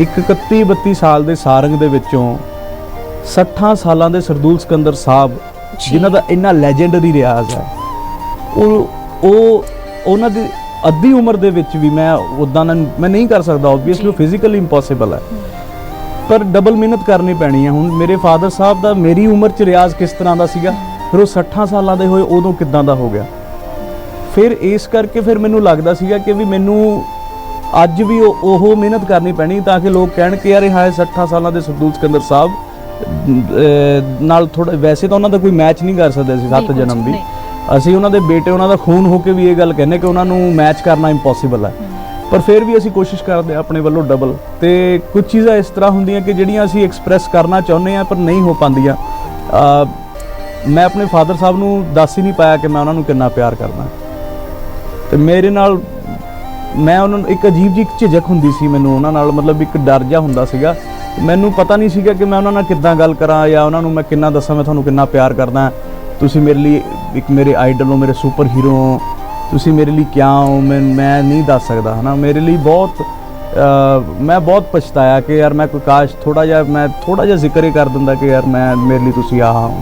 ਇੱਕ 31 32 ਸਾਲ ਦੇ ਸਾਰੰਗ ਦੇ ਵਿੱਚੋਂ 60 ਸਾਲਾਂ ਦੇ ਸਰਦੂਲ ਸਿਕੰਦਰ ਸਾਹਿਬ। ਜਿਨ੍ਹਾਂ ਦਾ ਇੰਨਾ ਲੈਜੈਂਡਰੀ ਰਿਆਜ਼ ਹੈ ਉਹ ਉਹ ਉਹਨਾਂ ਦੀ ਅੱਧੀ ਉਮਰ ਦੇ ਵਿੱਚ ਵੀ ਮੈਂ ਉਦਾਂ ਨਾ ਮੈਂ ਨਹੀਂ ਕਰ ਸਕਦਾ ਆਬਵੀਅਸਲੀ। ਫਿਜ਼ੀਕਲੀ ਇੰਪੋਸੀਬਲ ਹੈ ਪਰ ਡਬਲ ਮਿਹਨਤ ਕਰਨੀ ਪੈਣੀ ਹੈ ਹੁਣ ਮੇਰੇ ਫਾਦਰ ਸਾਹਿਬ ਦਾ ਮੇਰੀ ਉਮਰ 'ਚ ਰਿਆਜ਼ ਕਿਸ ਤਰ੍ਹਾਂ ਦਾ ਸੀਗਾ ਫਿਰ ਉਹ 60 ਸਾਲਾਂ ਦੇ ਹੋਏ ਉਦੋਂ ਕਿਦਾਂ ਦਾ ਹੋ ਗਿਆ ਫਿਰ ਇਸ ਕਰਕੇ ਫਿਰ ਮੈਨੂੰ ਲੱਗਦਾ ਸੀਗਾ ਕਿ ਵੀ ਮੈਨੂੰ ਅੱਜ ਵੀ ਉਹ ਉਹ ਮਿਹਨਤ ਕਰਨੀ ਪੈਣੀ ਤਾਂ ਕਿ ਲੋਕ ਕਹਿਣ ਕਿ ਯਾਰ ਇਹ ਹਾਏ 60 ਸਾਲਾਂ ਦੇ ਸਰਦੂਲ ਸਿਕੰਦਰ ਸਾਹਿਬ ਨਾਲ ਥੋੜਾ ਵੈਸੇ ਤਾਂ ਉਹਨਾਂ ਦਾ ਕੋਈ ਮੈਚ ਨਹੀਂ ਕਰ ਸਕਦੇ ਸੀ ਸੱਤ ਜਨਮ ਵੀ ਨਹੀਂ। ਅਸੀਂ ਉਹਨਾਂ ਦੇ ਬੇਟੇ ਉਹਨਾਂ ਦਾ ਖੂਨ ਹੋ ਕੇ ਵੀ ਇਹ ਗੱਲ ਕਹਿੰਦੇ ਕਿ ਉਹਨਾਂ ਨੂੰ ਮੈਚ ਕਰਨਾ ਇੰਪੋਸੀਬਲ ਹੈ। ਪਰ ਫਿਰ ਵੀ ਅਸੀਂ ਕੋਸ਼ਿਸ਼ ਕਰਦੇ ਹਾਂ ਆਪਣੇ ਵੱਲੋਂ ਡਬਲ ਤੇ ਕੁਝ ਚੀਜ਼ਾਂ ਇਸ ਤਰ੍ਹਾਂ ਹੁੰਦੀਆਂ ਕਿ ਜਿਹੜੀਆਂ ਅਸੀਂ ਐਕਸਪ੍ਰੈਸ ਕਰਨਾ ਚਾਹੁੰਦੇ ਆ ਪਰ ਨਹੀਂ ਹੋ ਪਾਉਂਦੀਆਂ। ਮੈਂ ਆਪਣੇ ਫਾਦਰ ਸਾਹਿਬ ਨੂੰ ਦੱਸ ਹੀ ਨਹੀਂ ਪਾਇਆ ਕਿ ਮੈਂ ਉਹਨਾਂ ਨੂੰ ਕਿੰਨਾ ਪਿਆਰ ਕਰਦਾ। ਤੇ ਮੇਰੇ ਨਾਲ ਮੈਂ ਉਹਨਾਂ ਨੂੰ ਇੱਕ ਅਜੀਬ ਜਿਹੀ ਝਿਜਕ ਹੁੰਦੀ ਸੀ ਮੈਨੂੰ ਉਹਨਾਂ ਨਾਲ, ਮਤਲਬ ਇੱਕ ਡਰ ਜਿਹਾ ਹੁੰਦਾ ਸੀਗਾ। ਮੈਨੂੰ ਪਤਾ ਨਹੀਂ ਸੀਗਾ ਕਿ ਮੈਂ ਉਹਨਾਂ ਨਾਲ ਕਿੱਦਾਂ ਗੱਲ ਕਰਾਂ ਜਾਂ ਉਹਨਾਂ ਨੂੰ ਮੈਂ ਕਿੰਨਾ ਦੱਸਾਂ, ਮੈਂ ਤੁਹਾਨੂੰ ਕਿੰਨਾ ਪਿਆਰ ਕਰਦਾ। ਤੁਸੀਂ ਮੇਰੇ ਲਈ ਇੱਕ ਮੇਰੇ ਆਈਡਲ ਹੋ, ਮੇਰੇ ਸੁਪਰ ਹੀਰੋ ਹੋ। ਤੁਸੀਂ ਮੇਰੇ ਲਈ ਕਿਆ ਹੋ, ਮੈਂ ਮੈਂ ਨਹੀਂ ਦੱਸ ਸਕਦਾ, ਹਨਾ? ਮੇਰੇ ਲਈ ਬਹੁਤ ਮੈਂ ਬਹੁਤ ਪਛਤਾਇਆ ਕਿ ਯਾਰ ਮੈਂ ਕੋਈ ਕਾਸ਼ ਥੋੜਾ ਜਿਹਾ, ਮੈਂ ਥੋੜਾ ਜਿਹਾ ਜ਼ਿਕਰ ਹੀ ਕਰ ਦਿੰਦਾ ਕਿ ਯਾਰ ਮੈਂ, ਮੇਰੇ ਲਈ ਤੁਸੀਂ ਆਹ ਹੋ।